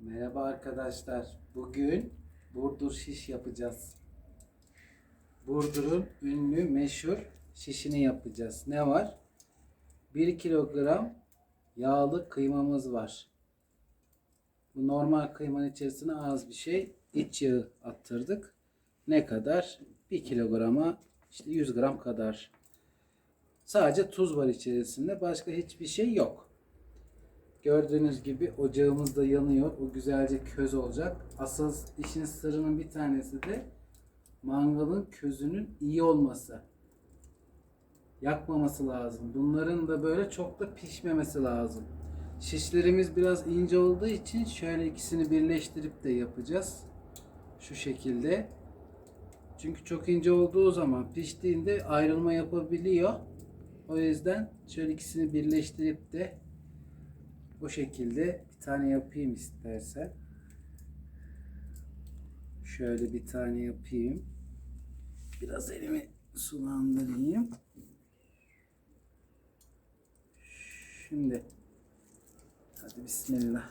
Merhaba arkadaşlar. Bugün Burdur şiş yapacağız. Burdur'un ünlü meşhur şişini yapacağız. Ne var? 1 kilogram yağlı kıymamız var. Bu normal kıymanın içerisine az bir şey iç yağı attırdık. Ne kadar? 1 kilograma işte 100 gram kadar. Sadece tuz var içerisinde. Başka hiçbir şey yok. Gördüğünüz gibi ocağımız da yanıyor. O güzelce köz olacak. Asıl işin sırrının bir tanesi de mangalın közünün iyi olması. Yakmaması lazım. Bunların da böyle çok da pişmemesi lazım. Şişlerimiz biraz ince olduğu için şöyle ikisini birleştirip de yapacağız. Şu şekilde. Çünkü çok ince olduğu zaman piştiğinde ayrılma yapabiliyor. O yüzden şöyle ikisini birleştirip de bu şekilde bir tane yapayım istersen. Şöyle bir tane yapayım. Biraz elimi sulandırayım. Şimdi hadi bismillah.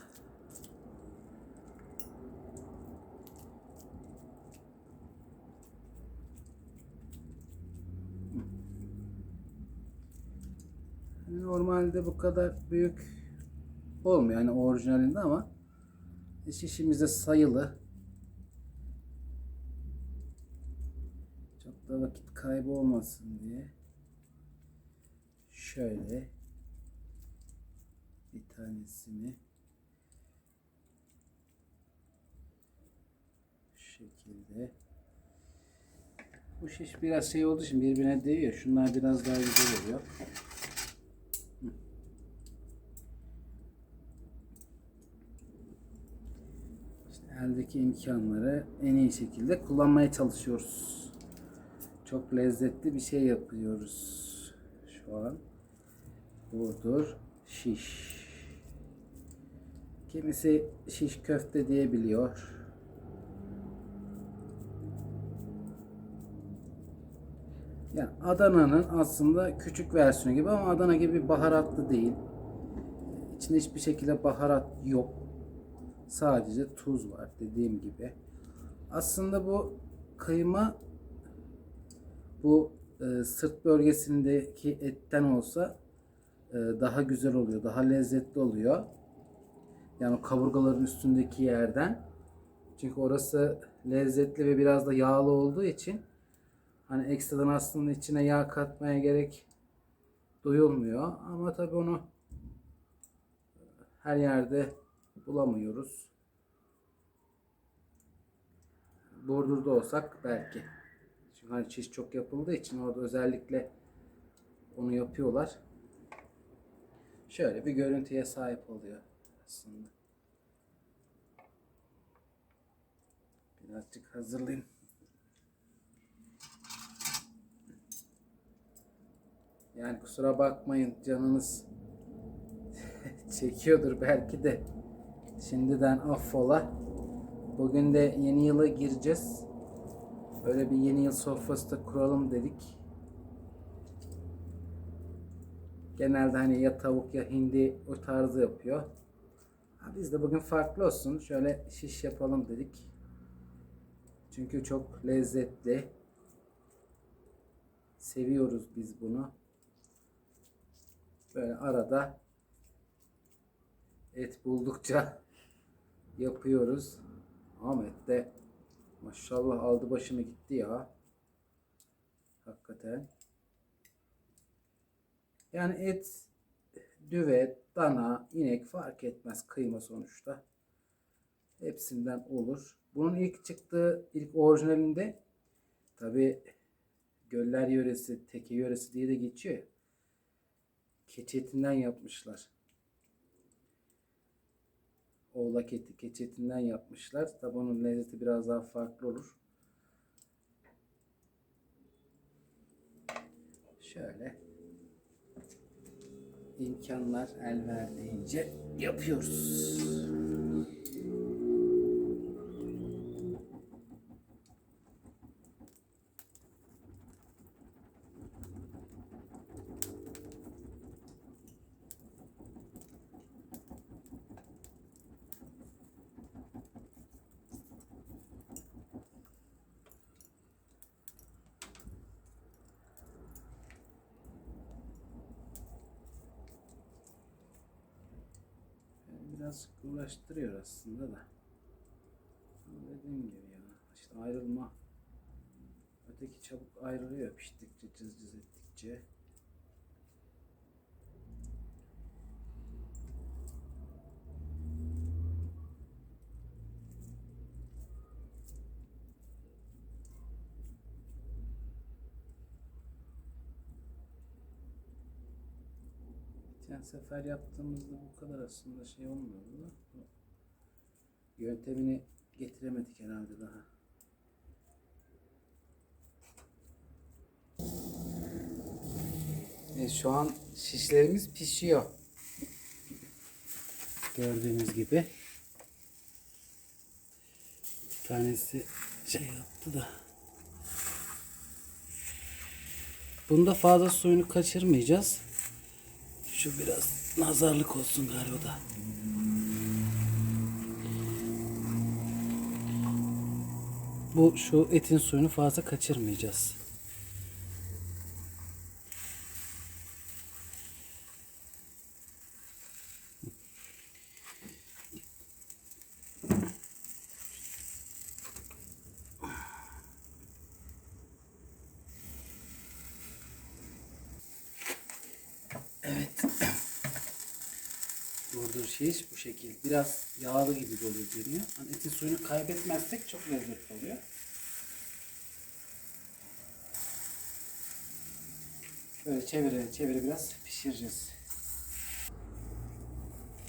Normalde bu kadar büyük olmuyor yani orijinalinde ama şişimizde sayılı. Çok da vakit kaybı olmasın diye şöyle bir tanesini şu şekilde bu şiş biraz şey olduğu için birbirine değiyor. Şunlar biraz daha güzel oluyor. İşte eldeki imkanları en iyi şekilde kullanmaya çalışıyoruz. Çok lezzetli bir şey yapıyoruz şu an. Burdur şiş. Kimisi şiş köfte diyebiliyor. Yani Adana'nın aslında küçük versiyonu gibi ama Adana gibi baharatlı değil. İçinde hiçbir şekilde baharat yok. Sadece tuz var dediğim gibi. Aslında bu kıyma bu e, sırt bölgesindeki etten olsa e, daha güzel oluyor. Daha lezzetli oluyor. Yani kaburgaların üstündeki yerden. Çünkü orası lezzetli ve biraz da yağlı olduğu için hani ekstradan aslında içine yağ katmaya gerek duyulmuyor. Ama tabii onu her yerde bulamıyoruz. Burdur'da olsak belki. Çünkü hani çiş çok yapıldığı için orada özellikle onu yapıyorlar. Şöyle bir görüntüye sahip oluyor aslında. Birazcık hazırlayayım. Yani kusura bakmayın canınız çekiyordur belki de. Şimdiden affola. Bugün de yeni yıla gireceğiz. Böyle bir yeni yıl sofrası da kuralım dedik. Genelde hani ya tavuk ya hindi o tarzı yapıyor. Biz de bugün farklı olsun. Şöyle şiş yapalım dedik. Çünkü çok lezzetli. Seviyoruz biz bunu. Böyle arada et buldukça yapıyoruz. Ahmet de maşallah aldı başını gitti ya. Hakikaten. Yani et, düve, dana, inek fark etmez kıyma sonuçta. Hepsinden olur. Bunun ilk çıktığı, ilk orijinalinde tabi Göller yöresi, Teke yöresi diye de geçiyor. ya. Keçi etinden yapmışlar. Oğlak eti, keçi etinden yapmışlar. Tabi onun lezzeti biraz daha farklı olur. Şöyle imkanlar el verdiğince yapıyoruz. Biraz uğraştırıyor aslında da. Ama dediğim gibi ya. işte ayrılma. Öteki çabuk ayrılıyor piştikçe, cız cız ettikçe. Geçen sefer yaptığımızda bu kadar aslında şey olmuyordu da. Yöntemini getiremedik herhalde daha. Evet, şu an şişlerimiz pişiyor. Gördüğünüz gibi. Bir tanesi şey yaptı da. Bunda fazla suyunu kaçırmayacağız. Şu biraz nazarlık olsun galiba da. Bu şu etin suyunu fazla kaçırmayacağız. Evet. Burdur şiş bu şekil. Biraz yağlı gibi böyle görünüyor. Hani etin suyunu kaybetmezsek çok lezzetli oluyor. Böyle çevire çevire biraz pişireceğiz.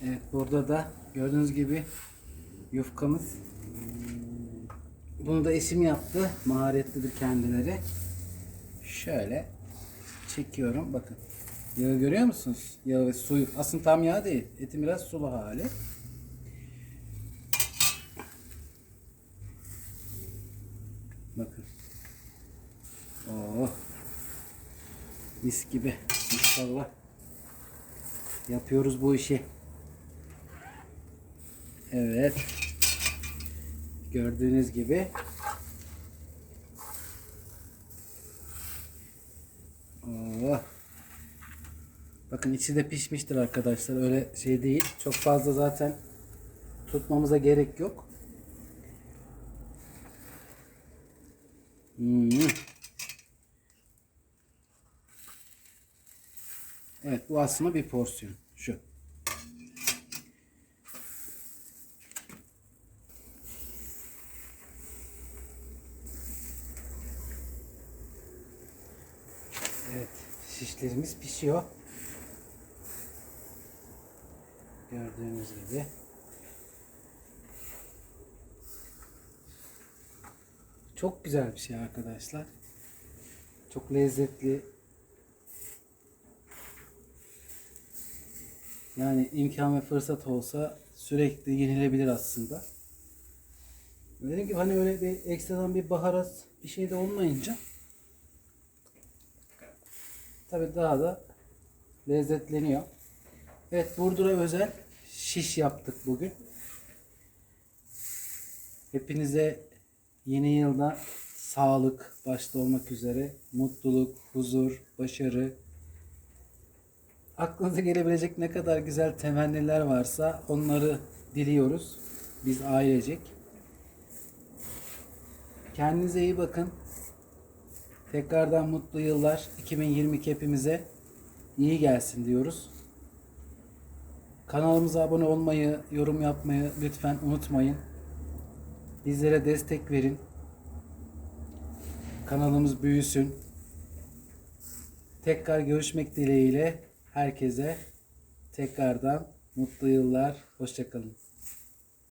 Evet burada da gördüğünüz gibi yufkamız. Bunu da eşim yaptı. Maharetlidir kendileri. Şöyle çekiyorum. Bakın. Yağı görüyor musunuz? Yağı ve suyu. Aslında tam yağ değil. Etin biraz sulu hali. Bakın. Oh. Mis gibi. İnşallah. Yapıyoruz bu işi. Evet. Gördüğünüz gibi. Oh. Bakın içi de pişmiştir arkadaşlar. Öyle şey değil. Çok fazla zaten tutmamıza gerek yok. Hmm. Evet bu aslında bir porsiyon. Şu. Evet şişlerimiz pişiyor. Gördüğünüz gibi. Çok güzel bir şey arkadaşlar. Çok lezzetli. Yani imkan ve fırsat olsa sürekli yenilebilir aslında. Dediğim gibi hani öyle bir ekstradan bir baharat bir şey de olmayınca tabi daha da lezzetleniyor. Evet Burdur'a özel şiş yaptık bugün. Hepinize yeni yılda sağlık başta olmak üzere mutluluk, huzur, başarı aklınıza gelebilecek ne kadar güzel temenniler varsa onları diliyoruz. Biz ailecek. Kendinize iyi bakın. Tekrardan mutlu yıllar 2022 hepimize iyi gelsin diyoruz. Kanalımıza abone olmayı, yorum yapmayı lütfen unutmayın. Bizlere destek verin. Kanalımız büyüsün. Tekrar görüşmek dileğiyle herkese tekrardan mutlu yıllar. Hoşçakalın.